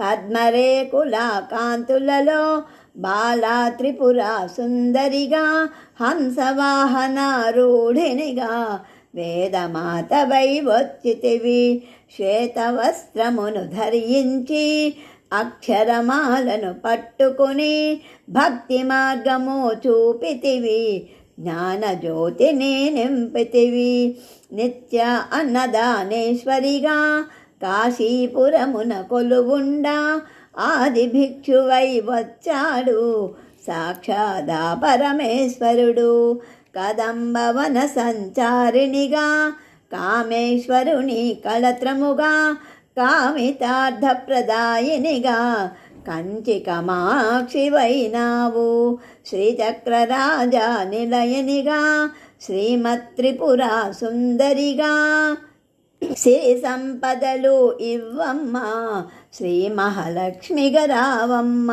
పద్మరేకులాకాంతులలో బాలా త్రిపుర సుందరిగా హంసవాహనారూఢినిగా వేదమాతవై వచ్చితివి శ్వేతవస్త్రమును ధరించి అక్షరమాలను పట్టుకుని భక్తి మార్గము చూపితివి జ్ఞానజ్యోతిని నింపితివి. నిత్య అన్నదానేశ్వరిగా కాశీపురమున కొలువుండా ఆది భిక్షువై వచ్చాడు. సాక్షాదా పరమేశ్వరుడు. కదంబవన సంచారిణిగా కామేశ్వరుని కళత్రముగా కామితార్థప్రదాయినిగా కంచి కమాక్షివైనావు శ్రీచక్రరాజా నిలయనిగా శ్రీమత్రిపుర సుందరిగా సిరి సంపదలు ఇవ్వమ్మ. శ్రీ మహాలక్ష్మి గరావమ్మ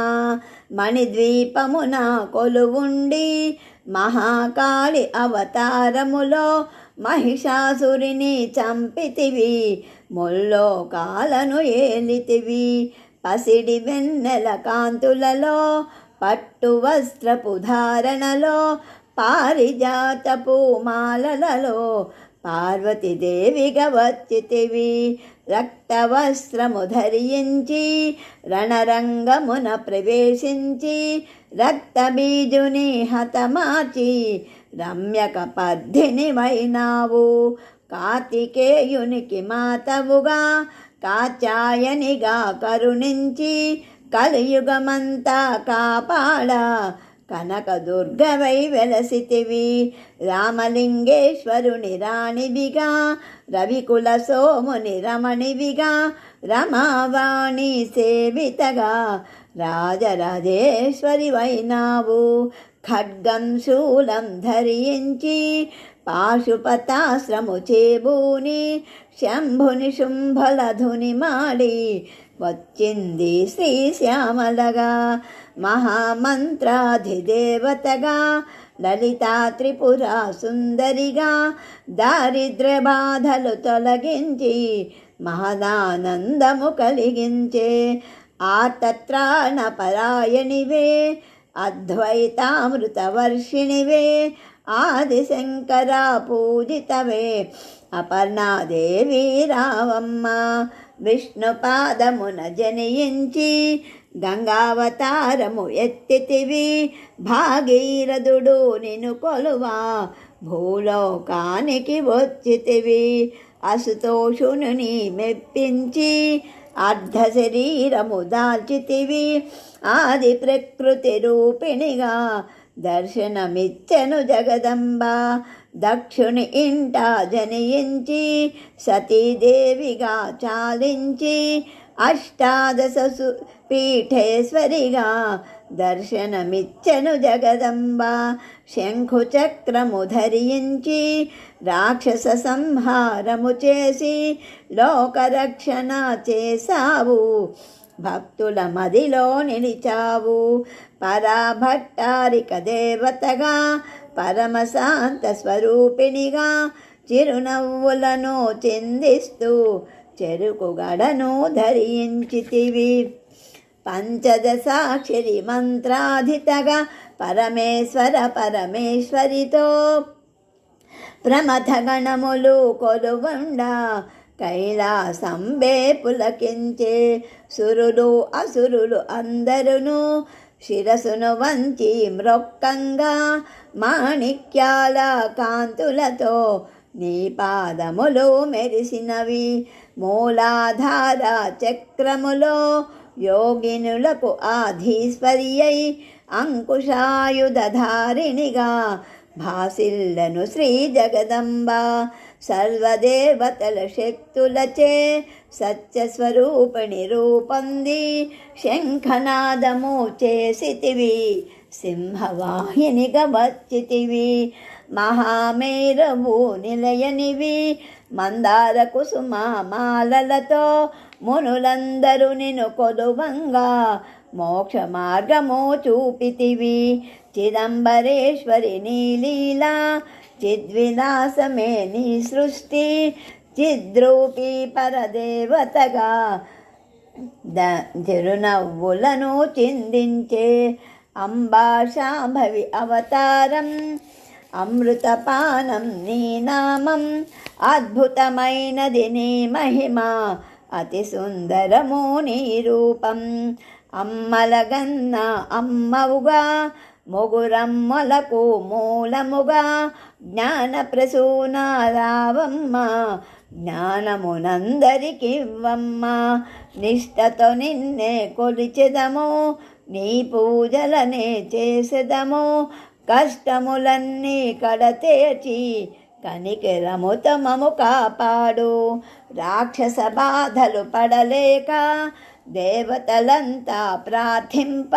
మణిద్వీపమున కొలువుండి మహాకాళి అవతారములో మహిషాసురిని చంపితివి. ముల్లోకాలను ఏలితివి. పసిడి వెన్నెల కాంతులలో పట్టు వస్త్రపు ధారణలో పారిజాతపు మాలలలో పార్వతీదేవిగా వచ్చితివి రక్తవస్త్రము ధరించి రణరంగమున ప్రవేశించి రక్తబీజుని హతమాచి రమ్యక పద్ధిని వైనావు కార్తికేయునికి మాతవుగా కాచాయనిగా కరుణించి కలియుగమంతా కాపాడ. కనకదుర్గవై వెలసితివి. రామలింగేశ్వరుని రాణివిగా రవికుల సోముని రమణివిగా రమావాణి సేవితగా రాజరాజేశ్వరి వైనావు. ఖడ్గం శూలం ధరించి పాశుపతాశ్రము చేబూని శంభుని శుంభలధుని మాడి వచ్చింది శ్రీ శ్యామలగా మహామంత్రాధిదేవతగా లలితా త్రిపుర సుందరిగా దారిద్ర్య బాధలు తొలగించి మహదానందము కలిగించే ఆతత్రాణ పరాయణివే అద్వైతామృతవర్షిణివే ఆదిశంకర పూజితవే అపర్ణాదేవి రావమ్మ విష్ణుపాదమున జనించి గంగావతారము ఎత్తితివి. భాగీరథుడు నిను కొలువా. భూలోకానికి వచ్చితివి. అసుతోషుని మెప్పించి అర్ధ శరీరము దాల్చితివి. ఆది ప్రకృతి రూపిణిగా దర్శనమిచ్చెను జగదంబ. దక్షుని ఇంట జనించి సతీదేవిగా చాలించి అష్టాదశ సు పీఠేశ్వరిగా దర్శనమిచ్చెను జగదంబ. శంఖుచక్రము ధరించి రాక్షస సంహారము చేసి లోకరక్షణ చేశావు. భక్తుల మదిలో నిలిచావు. పరాభట్టారిక దేవతగా పరమశాంత స్వరూపిణిగా చిరునవ్వులను చిందిస్తూ చెరుకు గడను ధరించితివి. పంచదశాక్షరి మంత్రాధితగా పరమేశ్వర పరమేశ్వరితో ప్రమథ గణములు కొలువండా. కైలాసంబే పులకించే సురులు అసురులు అందరును శిరసును వంచి మ్రొక్కంగా మాణిక్యాల కాంతులతో నీ పాదములు మెరిసినవి. మూలాధార చక్రములో యోగినులకు ఆధీశ్వరి అయి అంకుశాయుధధారిణిగా భాసిల్లను శ్రీ జగదంబ సర్వదేవతల శక్తులచే సత్యస్వరూపిణి రూపంది శంఖనాదము చేసితివి సింహవాహినిగా వచ్చితివి మహామేరవు నిలయనివి మందార కుసుమాలలతో మునులందరూ నిన్ను కొలువంగా మోక్ష మార్గము చూపితివి చిదంబరేశ్వరి నీ లీలా చిద్విలాసమే నీ సృష్టి చిద్రూపి పరదేవతగా ద తిరునవ్వులను చిందించే అంబాషాంభవి అవతారం అమృతపానం నీ నామం అద్భుతమైనది నీ మహిమ అతి సుందరము నీ రూపం అమ్మలగన్న అమ్మవుగా మొగురమ్మలకు మూలముగా జ్ఞాన ప్రసూనారావమ్మ జ్ఞానమునందరికివ్వమ్మ. నిష్టతో నిన్నే కొలిచెదము నీ పూజలనే చేసెదము. కష్టములన్నీ కడతేచి కనికెరముతమము కాపాడు. రాక్షస బాధలు పడలేక దేవతలంతా ప్రార్థింప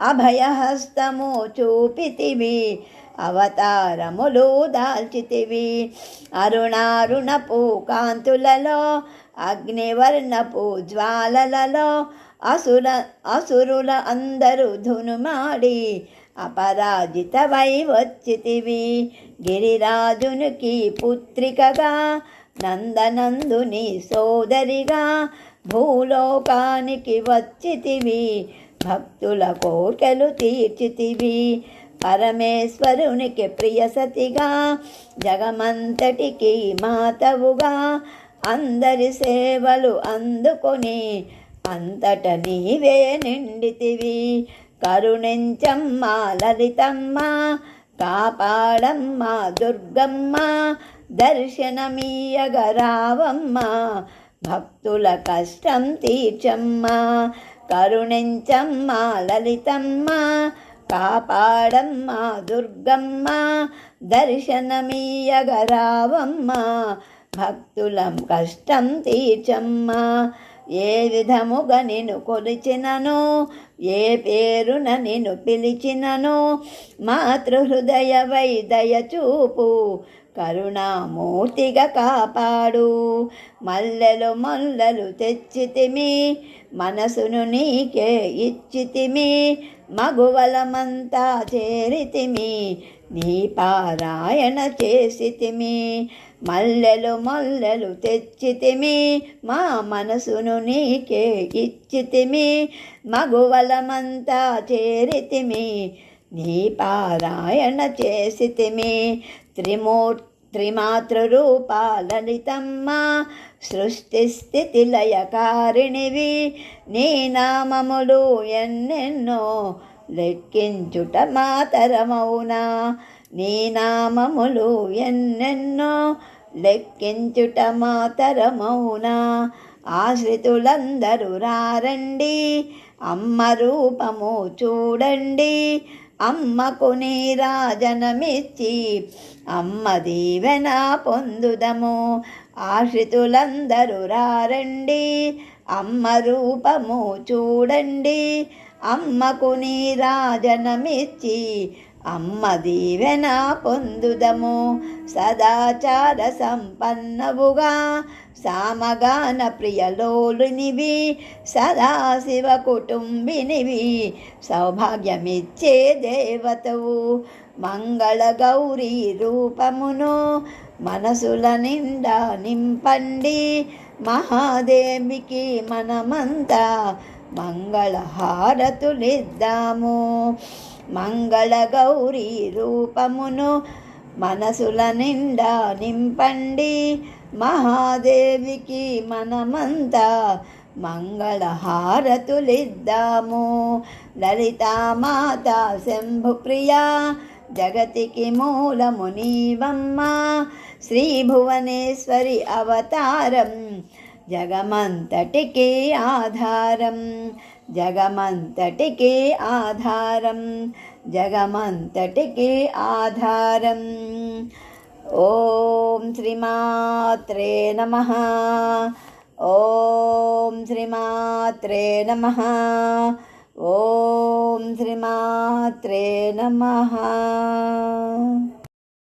అభయహస్తము చూపితివి అవతారములు దాల్చితివి. అరుణారుణపు కాంతులలో అగ్నివర్ణపు జ్వాలలలో అసుర అసురుల అందరూ ధునుమాడి అపరాజితవై వచ్చితివి. గిరిరాజునికి పుత్రికగా నందనందుని సోదరిగా భూలోకానికి వచ్చితివి భక్తుల కోటలు తీర్చితివి. పరమేశ్వరునికి ప్రియసతిగా జగమంతటికి మాతవుగా అందరి సేవలు అందుకొని అంతట నీవే నిండితివి. కరుణించమ్మ లలితమ్మ కాపాడమ్మ దుర్గమ్మ దర్శనమీయగరావమ్మ భక్తుల కష్టం తీర్చమ్మ కరుణించమ్మ లలితమ్మ కాపాడమ్మ దుర్గమ్మ దర్శనమీయగరావమ్మ భక్తుల కష్టం తీర్చమ్మ ఏ విధముగా నేను కొలిచినను ఏ పేరున నేను పిలిచినను మాతృహృదయ వై దయచూపు కరుణామూర్తిగా కాపాడు. మల్లెలు మల్లెలు తెచ్చితిమి మనసును నీకే ఇచ్చితిమి మగువలమంతా చేరితిమి నీ పారాయణ చేసితిమి. మల్లెలు మల్లెలు తెచ్చితిమి మా మనసును నీకే ఇచ్చితిమి మగువలమంతా చేరితిమి నీ పారాయణ చేసితిమి. త్రిమూ త్రిమాతృరూప లలితమ్మ సృష్టి స్థితి లయకారిణివి నీ నామములు ఎన్నెన్నో లెక్కించుట మాతరమౌనా నీ నామములు ఎన్నెన్నో లెక్కించుట మాతరమౌనా? ఆశ్రితులందరూ రారండి. అమ్మ రూపము చూడండి. అమ్మకు నీరాజనమిచ్చి అమ్మ దీవెన పొందుదము. ఆశ్రితులందరూ రారండి. అమ్మ రూపము చూడండి. అమ్మకు నీరాజనమిచ్చి అమ్మ దీవెన పొందుదము సదాచార సంపన్నవుగా. సామగాన ప్రియలోలునివి సదాశివ కుటుంబినివి సౌభాగ్యమిచ్చే దేవతవు. మంగళ గౌరీ రూపమును మనసుల నిండా నింపండి. మహాదేవికి మనమంతా మంగళహారతులిద్దాము. మంగళ గౌరీ రూపమును మనసుల నిండా నింపండి. మహాదేవికి మనమంతా మంగళహారతులిద్దాము. లలితామాత శంభుప్రియా జగతికి మూలము నీవమ్మ. శ్రీ భువనేశ్వరి అవతారం జగమంతటికి ఆధారం. జగమంతటికి ఆధారం జగమంతటికి ఆధారం ఓం శ్రీమాత్రే నమ ఓం శ్రీమాత్రే నమ ఓం శ్రీమాత్రే నమ